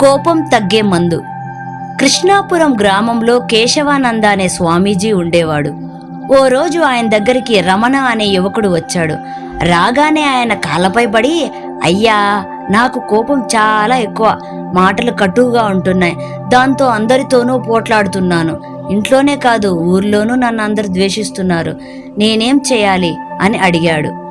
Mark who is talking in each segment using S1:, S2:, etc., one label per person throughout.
S1: కోపం తగ్గే మందు. కృష్ణాపురం గ్రామంలో కేశవానంద అనే స్వామీజీ ఉండేవాడు. ఓ రోజు ఆయన దగ్గరికి రమణ అనే యువకుడు వచ్చాడు. రాగానే ఆయన కాళ్ళపై పడి అయ్యా నాకు కోపం చాలా ఎక్కువ. మాటలు కటువుగా ఉంటున్నాయి. దాంతో అందరితోనూ పోట్లాడుతున్నాను. ఇంట్లోనే కాదు ఊర్లోనూ నన్ను అందరు ద్వేషిస్తున్నారు. నేనేం చేయాలి? అని అడిగాడు.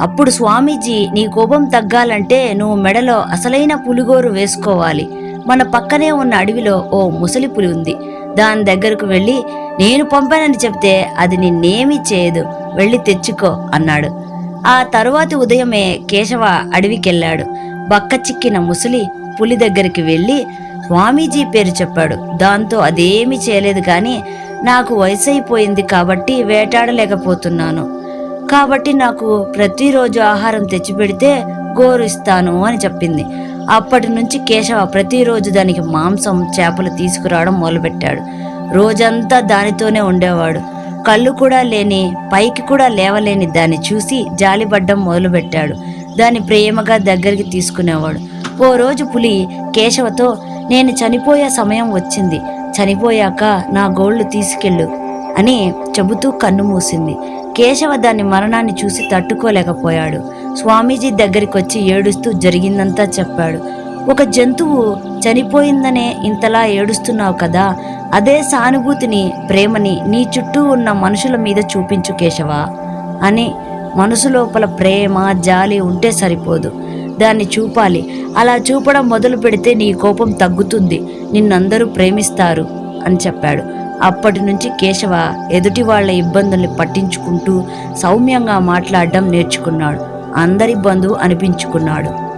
S1: అప్పుడు స్వామీజీ నీ కోపం తగ్గాలంటే నువ్వు మెడలో అసలైన పులిగోరు వేసుకోవాలి. మన పక్కనే ఉన్న అడవిలో ఓ ముసలి పులి ఉంది. దాని దగ్గరకు వెళ్ళి నేను పంపానని చెప్తే అది నిన్నేమీ చేయదు. వెళ్ళి తెచ్చుకో అన్నాడు. ఆ తరువాతి ఉదయమే కేశవ అడవికెళ్ళాడు. బక్క చిక్కిన ముసలి పులి దగ్గరికి వెళ్ళి స్వామీజీ పేరు చెప్పాడు. దాంతో అదేమీ చేయలేదు కానీ నాకు వయసు అయిపోయింది కాబట్టి వేటాడలేకపోతున్నాను. కాబట్టి నాకు ప్రతిరోజు ఆహారం తెచ్చిపెడితే గోరు ఇస్తాను అని చెప్పింది. అప్పటి నుంచి కేశవ ప్రతిరోజు దానికి మాంసం చేపలు తీసుకురావడం మొదలుపెట్టాడు. రోజంతా దానితోనే ఉండేవాడు. కళ్ళు కూడా లేని పైకి కూడా లేవలేని దాన్ని చూసి జాలిపడ్డం మొదలుపెట్టాడు. దాన్ని ప్రేమగా దగ్గరికి తీసుకునేవాడు. ఓ రోజు పులి కేశవతో నేను చనిపోయే సమయం వచ్చింది. చనిపోయాక నా గోళ్ళు తీసుకెళ్ళు అని చెబుతూ కన్ను మూసింది. కేశవ దాని మరణాన్ని చూసి తట్టుకోలేకపోయాడు. స్వామీజీ దగ్గరికి వచ్చి ఏడుస్తూ జరిగిందంతా చెప్పాడు. ఒక జంతువు చనిపోయిందనే ఇంతలా ఏడుస్తున్నావు కదా అదే సానుభూతిని ప్రేమని నీ చుట్టూ ఉన్న మనుషుల మీద చూపించు కేశవ అని మనసు లోపల ప్రేమ జాలి ఉంటే సరిపోదు. దాన్ని చూపాలి. అలా చూపడం మొదలు పెడితే నీ కోపం తగ్గుతుంది. నిన్నందరూ ప్రేమిస్తారు. అని చెప్పాడు. అప్పటి నుంచి కేశవ ఎదుటి వాళ్ళ ఇబ్బందుల్ని పట్టించుకుంటూ సౌమ్యంగా మాట్లాడడం నేర్చుకున్నాడు. అందరి బంధువు అనిపించుకున్నాడు.